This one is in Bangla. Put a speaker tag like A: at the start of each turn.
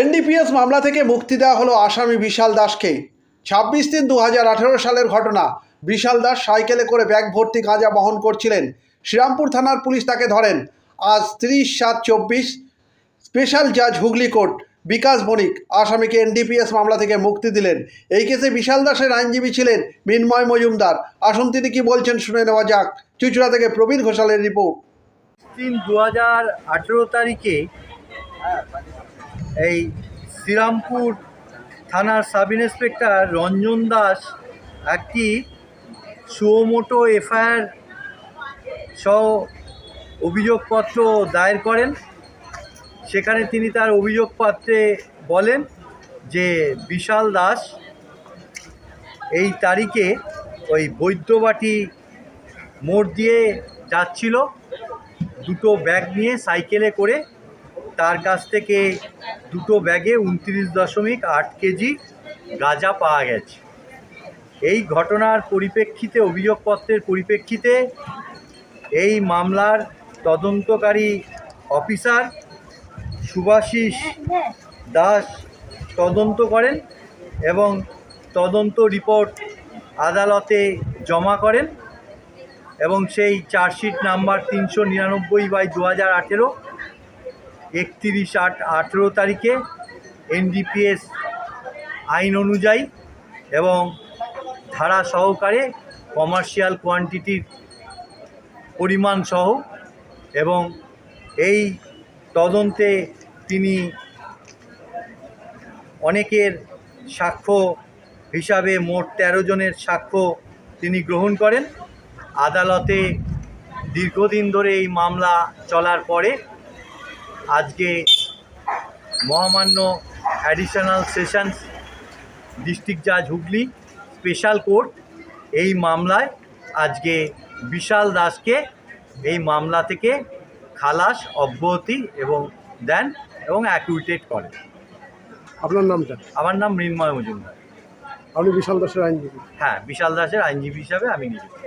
A: এনডিপিএস মামলা থেকে মুক্তি দেওয়া হলো আসামি বিশাল দাসকে। ছাব্বিশ তিন দু সালের ঘটনা। বিশাল দাস সাইকেলে করে ব্যাগ ভর্তি গাঁজা বহন করছিলেন। শ্রীরামপুর থানার পুলিশ তাকে ধরেন। আজ তিরিশ সাত চব্বিশ, স্পেশাল জাজ হুগলি কোর্ট, বিকাশ বণিক আসামিকে এনডিপিএস মামলা থেকে মুক্তি দিলেন। এই কেসে বিশাল দাসের আইনজীবী ছিলেন মিন্ময় মজুমদার। আসুন তিনি কি বলছেন শুনে নেওয়া যাক। চুচুড়া থেকে প্রবীণ ঘোষালের রিপোর্ট।
B: তিন দু তারিখে এই শ্রীরামপুর থানার সাব ইন্সপেক্টর রঞ্জন দাস একটি সুমোটো এফআইআর সহ অভিযোগপত্র দায়ের করেন। সেখানে তিনি তার অভিযোগপত্রে বলেন যে বিশাল দাস এই তারিখে ওই বৈদ্যবাটি মোড় দিয়ে যাচ্ছিল। দুটো ব্যাগ নিয়ে সাইকেলে করে তার কাছ থেকে দুটো ব্যাগে উনত্রিশ দশমিক আট কেজি গাঁজা পাওয়া গেছে। এই ঘটনার পরিপ্রেক্ষিতে, অভিযোগপত্রের পরিপ্রেক্ষিতে এই মামলার তদন্তকারী অফিসার সুভাষিস দাস তদন্ত করেন এবং তদন্ত রিপোর্ট আদালতে জমা করেন এবং সেই চার্জশিট নাম্বার তিনশো নিরানব্বই বাই দু হাজার আঠেরো একত্রিশ আট আঠেরো তারিখে এনডিপিএস আইন অনুযায়ী এবং ধারা সহকারে কমার্শিয়াল কোয়ান্টিটির পরিমাণ সহ এবং এই তদন্তে তিনি অনেকের সাক্ষ্য হিসাবে মোট তেরো জনের সাক্ষ্য তিনি গ্রহণ করেন। আদালতে দীর্ঘদিন ধরে এই মামলা চলার পরে আজকে মহামান্য অ্যাডিশনাল সেশনস ডিস্ট্রিক্ট জাজ হুগলি স্পেশাল কোর্ট এই মামলায় আজকে বিশাল দাসকে এই মামলা থেকে খালাস অব্যাহতি এবং দেন এবং অ্যাকুইটেড করেন
C: আপনার নামটা?
B: আমার নাম মৃন্ময় মজুমদার।
C: আপনি বিশাল দাসের আইনজীবী?
B: হ্যাঁ বিশাল দাসের আইনজীবী হিসাবে আমি নিযুক্ত।